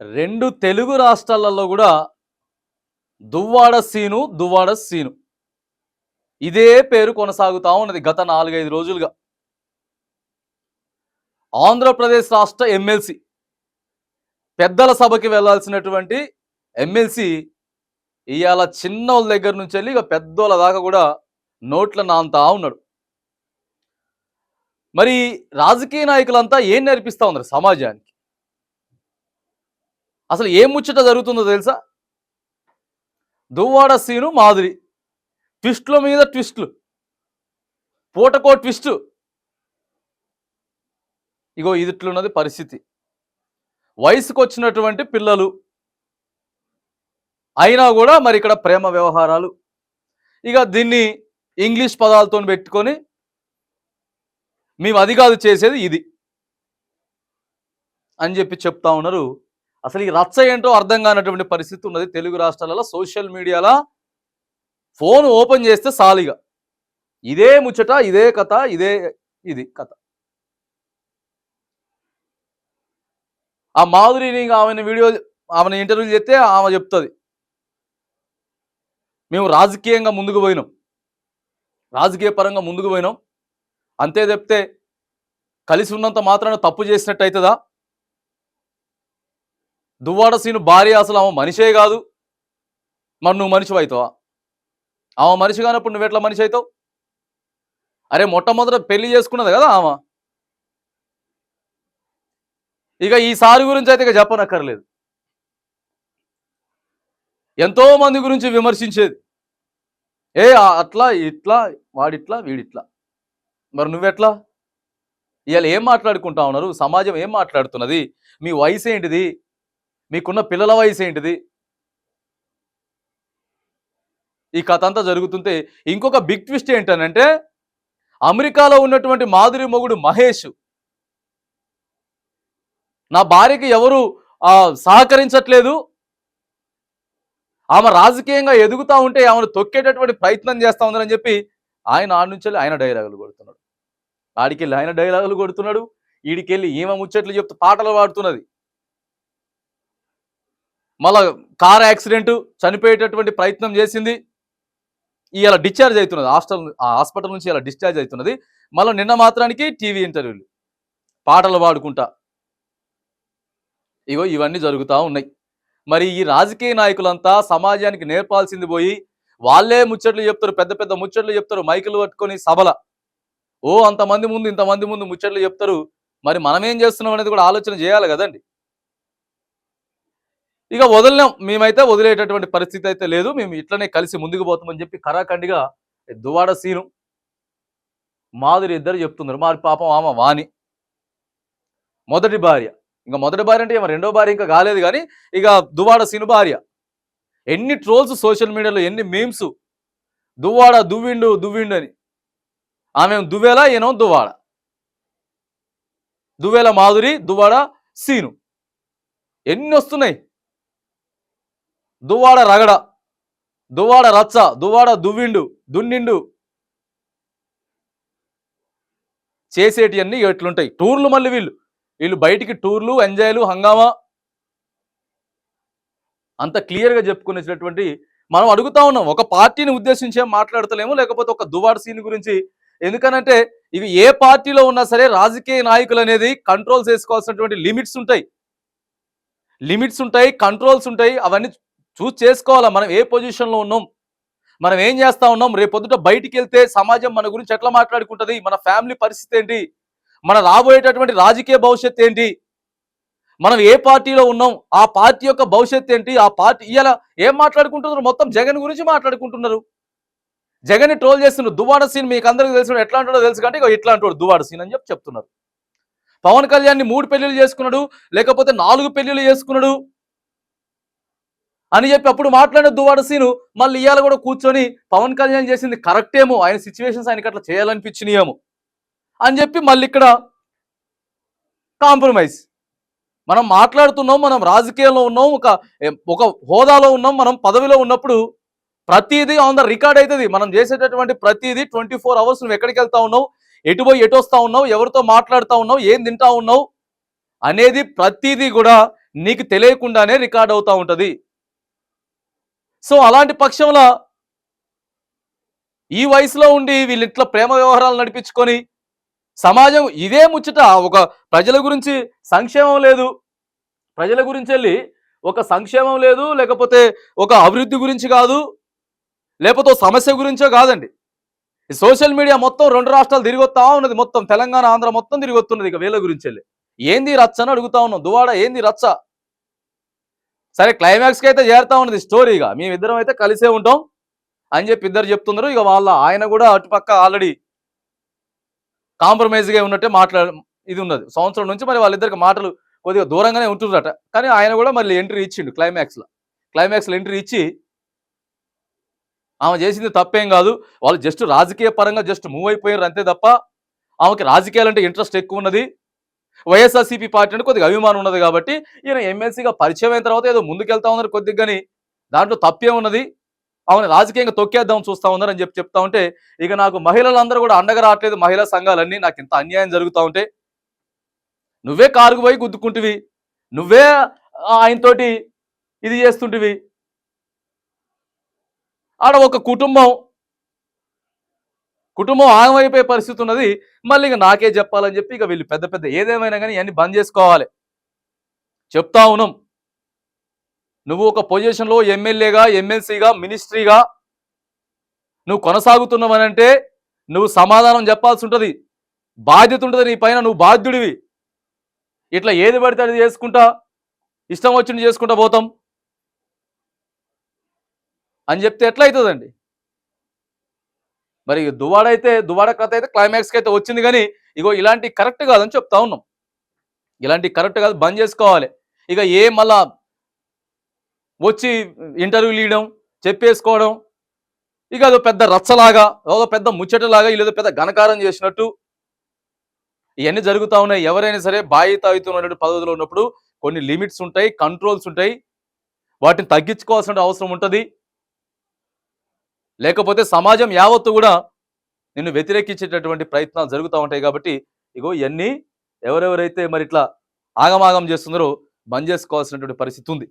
రెండు తెలుగు రాష్ట్రాలలో కూడా దువ్వాడ సీను దువ్వాడ సీను. ఇదే పేరు కొనసాగుతా ఉన్నది గత నాలుగైదు రోజులుగా. ఆంధ్రప్రదేశ్ రాష్ట్ర ఎమ్మెల్సీ పెద్దల సభకి వెళ్ళాల్సినటువంటి ఎమ్మెల్సీ ఇవాళ చిన్నోళ్ళ దగ్గర నుంచి వెళ్ళి ఇక పెద్దోళ్ళ దాకా కూడా నోట్ల నాంతా ఉన్నాడు. మరి రాజకీయ నాయకులంతా ఏం నేర్పిస్తా ఉన్నారు సమాజాన్ని అసలు ఏ ముచ్చట జరుగుతుందో తెలుసా? దువ్వాడ సీను మాధురి. ట్విస్ట్ల మీద ట్విస్ట్లు. పూటకో ట్విస్ట్. ఇగో ఇదిట్లున్నది పరిస్థితి. వయసుకు వచ్చినటువంటి పిల్లలు అయినా కూడా మరి ఇక్కడ ప్రేమ వ్యవహారాలు. ఇక దీన్ని ఇంగ్లీష్ పదాలతో పెట్టుకొని మేము అది కాదు చేసేది ఇది. అని చెప్పి చెప్తా ఉన్నారు అసలు ఈ రచ్చ ఏంటో అర్థం కానటువంటి పరిస్థితి ఉన్నది తెలుగు రాష్ట్రాలలో సోషల్ మీడియాలో. ఫోన్ ఓపెన్ చేస్తే సాలిగా ఇదే ముచ్చట ఇదే కథ ఇదే ఇది కథ. ఆ మాధురిని ఆమెను వీడియో ఆమెను ఇంటర్వ్యూ చేస్తే ఆమె చెప్తుంది. మేము రాజకీయంగా ముందుకు పోయినాం. రాజకీయ పరంగా ముందుకు పోయినాం. అంతే చెప్తే కలిసి ఉన్నంత మాత్రాన తప్పు చేసినట్టు అవుతుందా దువ్వాడ సీను భార్య అసలు ఆమె మనిషే కాదు. మరి నువ్వు మనిషి అవుతావా? ఆమె మనిషి కానప్పుడు నువ్వు ఎట్లా మనిషి అవుతావు? అరే మొట్టమొదట పెళ్ళి చేసుకున్నది కదా ఆమె. ఇక ఈసారి గురించి అయితే ఇక చెప్పనక్కర్లేదు. ఎంతో మంది గురించి విమర్శించేది. ఏ అట్లా ఇట్లా వాడిట్లా వీడిట్లా. మరి నువ్వెట్లా? ఇవాళ ఏం మాట్లాడుకుంటా ఉన్నారు? సమాజం ఏం మాట్లాడుతున్నది? మీ వయసు ఏంటిది? మీకున్న పిల్లల వయసు ఏంటిది? ఈ కథ అంతా జరుగుతుంటే ఇంకొక బిగ్ ట్విస్ట్ ఏంటనంటే అమెరికాలో ఉన్నటువంటి మాధురి మొగుడు మహేష్ నా భార్యకి ఎవరు సహకరించట్లేదు. ఆమె రాజకీయంగా ఎదుగుతా ఉంటే ఆమెను తొక్కేటటువంటి ప్రయత్నం చేస్తా ఉందని చెప్పి ఆయన ఆడి నుంచి వెళ్ళి ఆయన డైలాగులు కొడుతున్నాడు. ఆడికెళ్ళి ఆయన డైలాగులు కొడుతున్నాడు. ఈడికెళ్ళి ఈమె ముచ్చట్లు చెప్తూ పాటలు పాడుతున్నది. మళ్ళా కార్ యాక్సిడెంట్ చనిపోయేటటువంటి ప్రయత్నం చేసింది. ఇలా డిశ్చార్జ్ అవుతున్నది. హాస్టల్ హాస్పిటల్ నుంచి ఇలా డిశ్చార్జ్ అవుతున్నది. మళ్ళీ నిన్న మాత్రానికి టీవీ ఇంటర్వ్యూలు. పాటలు పాడుకుంటా. ఇగో ఇవన్నీ జరుగుతూ ఉన్నాయి. మరి ఈ రాజకీయ నాయకులంతా సమాజానికి నేర్పాల్సింది పోయి వాళ్ళే ముచ్చట్లు చెప్తారు పెద్ద పెద్ద ముచ్చట్లు చెప్తారు మైకులు పట్టుకొని సభల. ఓ అంతమంది ముందు ఇంతమంది ముందు ముచ్చట్లు చెప్తారు. మరి మనమేం చేస్తున్నాం అనేది కూడా ఆలోచన చేయాలి కదండి. ఇక వదిలినాం మేమైతే వదిలేటటువంటి పరిస్థితి అయితే లేదు. మేము ఇట్లనే కలిసి ముందుకు పోతామని చెప్పి కరాఖండిగా దువాడ సీను మాధురి ఇద్దరు చెప్తున్నారు. మరి పాపం ఆమె వాణి. మొదటి భార్య. ఇంకా మొదటి భార్య అంటే ఏమో రెండో భార్య ఇంకా కాలేదు కానీ ఇక దువాడ సీను భార్య. ఎన్ని ట్రోల్స్ సోషల్ మీడియాలో ఎన్ని మీమ్స్. దువ్వాడ దువ్విండు దువ్విండు అని ఆమె దువ్వేలా ఈయన దువ్వాడ. దువ్వేల మాధురి దువ్వాడ సీను. ఎన్ని వస్తున్నాయి? దువ్వాడ రగడ దువ్వాడ రచ్చ దువ్వాడ దువ్విండు దున్నిండు. చేసేటివన్నీ ఎట్లుంటాయి? టూర్లు మళ్ళీ వీళ్ళు. వీళ్ళు బయటికి టూర్లు ఎంజాయ్లు హంగామా. అంత క్లియర్గా చెప్పుకునేసినటువంటి మనం అడుగుతా ఉన్నాం ఒక పార్టీని ఉద్దేశించి మాట్లాడతలేము లేకపోతే ఒక దువాడ సీన్ గురించి. ఎందుకనంటే ఇవి ఏ పార్టీలో ఉన్నా సరే రాజకీయ నాయకులు అనేది కంట్రోల్ చేసుకోవాల్సినటువంటి లిమిట్స్ ఉంటాయి. లిమిట్స్ ఉంటాయి కంట్రోల్స్ ఉంటాయి అవన్నీ చూస్ చేసుకోవాలా? మనం ఏ పొజిషన్లో ఉన్నాం? మనం ఏం చేస్తా ఉన్నాం? రేపు పొద్దుట బయటికి వెళ్తే సమాజం మన గురించి ఎట్లా మాట్లాడుకుంటుంది? మన ఫ్యామిలీ పరిస్థితి ఏంటి? మన రాబోయేటటువంటి రాజకీయ భవిష్యత్తు ఏంటి? మనం ఏ పార్టీలో ఉన్నాం? ఆ పార్టీ యొక్క భవిష్యత్తు ఏంటి? ఆ పార్టీ ఇలా ఏం మాట్లాడుకుంటున్నారు? మొత్తం జగన్ గురించి మాట్లాడుకుంటున్నారు. జగన్ ట్రోల్ చేస్తున్నారు దువాడ సీన్ మీకు అందరికీ తెలిసిన ఎట్లా అంటాడో తెలుసు కంటే ఇట్లా అంటాడు దువాడ సీన్ అని చెప్పి చెప్తున్నారు. పవన్ కళ్యాణ్ మూడు పెళ్ళిళ్ళు చేసుకున్నాడు లేకపోతే నాలుగు పెళ్ళిళ్ళు చేసుకున్నాడు అని చెప్పి అప్పుడు మాట్లాడిన దువాడ సీను మళ్ళీ ఇవాళ కూడా కూర్చొని పవన్ కళ్యాణ్ చేసింది కరెక్టేమో ఆయన సిచ్యువేషన్స్ ఆయనకి అట్లా చేయాలనిపించినాయేమో అని చెప్పి మళ్ళీ ఇక్కడ కాంప్రమైజ్ మనం మాట్లాడుతున్నాం మనం రాజకీయాల్లో ఉన్నాం ఒక ఒక హోదాలో ఉన్నాం మనం పదవిలో ఉన్నప్పుడు ప్రతిదీ ఆన్ ద రికార్డ్ అవుతుంది మనం చేసేటటువంటి ప్రతిదీ ట్వంటీ ఫోర్ అవర్స్ నువ్వు ఎక్కడికి వెళ్తా ఉన్నావు? ఎటు పోయి ఎటు వస్తా ఉన్నావు? ఎవరితో మాట్లాడుతూ ఉన్నావు? ఏం తింటా ఉన్నావు? అనేది ప్రతిదీ కూడా నీకు తెలియకుండానే రికార్డ్ అవుతూ ఉంటుంది. సో అలాంటి పక్షంలో ఈ వయసులో ఉండి వీళ్ళింట్లో ప్రేమ వ్యవహారాలు నడిపించుకొని సమాజం ఇదే ముచ్చట. ఒక ప్రజల గురించి సంక్షేమం లేదు. ప్రజల గురించి వెళ్ళి ఒక సంక్షేమం లేదు లేకపోతే ఒక అభివృద్ధి గురించి కాదు లేకపోతే సమస్య గురించో కాదండి. ఈ సోషల్ మీడియా మొత్తం రెండు రాష్ట్రాలు తిరిగొస్తా ఉన్నది. మొత్తం తెలంగాణ ఆంధ్ర మొత్తం తిరిగొస్తున్నది ఇక వీళ్ళ గురించి వెళ్ళి. ఏంది రచ్చ అని అడుగుతా ఉన్నాం. దువాడ ఏంది రచ్చ? సరే క్లైమాక్స్కి అయితే చేరుతా ఉన్నది స్టోరీగా మేమిద్దరం అయితే కలిసే ఉంటాం అని చెప్పి ఇద్దరు చెప్తున్నారు. ఇక వాళ్ళ ఆయన కూడా అటుపక్క ఆల్రెడీ కాంప్రమైజ్గా ఉన్నట్టే మాట్లాడ ఇది ఉన్నది. సంవత్సరం నుంచి మరి వాళ్ళిద్దరికి మాటలు కొద్దిగా దూరంగానే ఉంటున్నారట. కానీ ఆయన కూడా మళ్ళీ ఎంట్రీ ఇచ్చిండు క్లైమాక్స్లో క్లైమాక్స్లో ఎంట్రీ ఇచ్చి ఆమె చేసింది తప్పేం కాదు. వాళ్ళు జస్ట్ రాజకీయ పరంగా జస్ట్ మూవ్ అయిపోయారు అంతే తప్ప ఆమెకి రాజకీయాలంటే ఇంట్రెస్ట్ ఎక్కువ ఉన్నది. వైఎస్ఆర్సీపీ పార్టీ అంటే కొద్దిగా అభిమానం ఉన్నది కాబట్టి ఈయన ఎమ్మెల్సీగా పరిచయం అయిన తర్వాత ఏదో ముందుకెళ్తా ఉన్నారు కొద్దిగా కానీ దాంట్లో తప్పే ఉన్నది. అవును రాజకీయంగా తొక్కేద్దాం చూస్తా ఉన్నారు అని చెప్పి చెప్తా ఉంటే ఇక నాకు మహిళలందరూ కూడా అండగా రావట్లేదు. మహిళా సంఘాలన్నీ నాకు ఇంత అన్యాయం జరుగుతూ ఉంటే నువ్వే కారుకు పోయి గుద్దుకుంటువి. నువ్వే ఆయనతోటి ఇది చేస్తుంటివి. ఆడ ఒక కుటుంబం కుటుంబం ఆగమైపోయే పరిస్థితి ఉన్నది. మళ్ళీ ఇక నాకే చెప్పాలని చెప్పి ఇక వీళ్ళు పెద్ద పెద్ద ఏదేమైనా కానీ ఇవన్నీ బంద్ చేసుకోవాలి. చెప్తా ఉన్నాం. నువ్వు ఒక పొజిషన్లో ఎమ్మెల్యేగా ఎమ్మెల్సీగా మినిస్ట్రీగా నువ్వు కొనసాగుతున్నావనంటే నువ్వు సమాధానం చెప్పాల్సి ఉంటుంది. బాధ్యత ఉంటుంది నీ పైన నువ్వు బాధ్యుడివి. ఇట్లా ఏది పడితే అది చేసుకుంటా ఇష్టం వచ్చింది చేసుకుంటా పోతాం. అని చెప్తే ఎట్లా అవుతుందండి మరి దువాడ అయితే దువాడ కథ అయితే క్లైమాక్స్కి అయితే వచ్చింది కానీ ఇగో ఇలాంటి కరెక్ట్ కాదని చెప్తా ఉన్నాం. ఇలాంటి కరెక్ట్ కాదు బంద్ చేసుకోవాలి. ఇక ఏ మళ్ళా వచ్చి ఇంటర్వ్యూలు ఇవ్వడం చెప్పేసుకోవడం ఇక అదో పెద్ద రచ్చలాగా ఒక పెద్ద ముచ్చటలాగా వీళ్ళు పెద్ద ఘనకారం చేసినట్టు ఇవన్నీ జరుగుతూ ఉన్నాయి. ఎవరైనా సరే బాధ్యతాయుతున్నటువంటి పదవిలో ఉన్నప్పుడు కొన్ని లిమిట్స్ ఉంటాయి కంట్రోల్స్ ఉంటాయి. వాటిని తగ్గించుకోవాల్సిన అవసరం ఉంటుంది. లేకపోతే సమాజం యావత్తు కూడా నిన్ను వ్యతిరేకించేటటువంటి ప్రయత్నాలు జరుగుతూ ఉంటాయి కాబట్టి ఇగో ఇవన్నీ ఎవరెవరైతే మరి ఇట్లా ఆగమాగం చేస్తున్నారో బంద్ చేసుకోవాల్సినటువంటి పరిస్థితి ఉంది.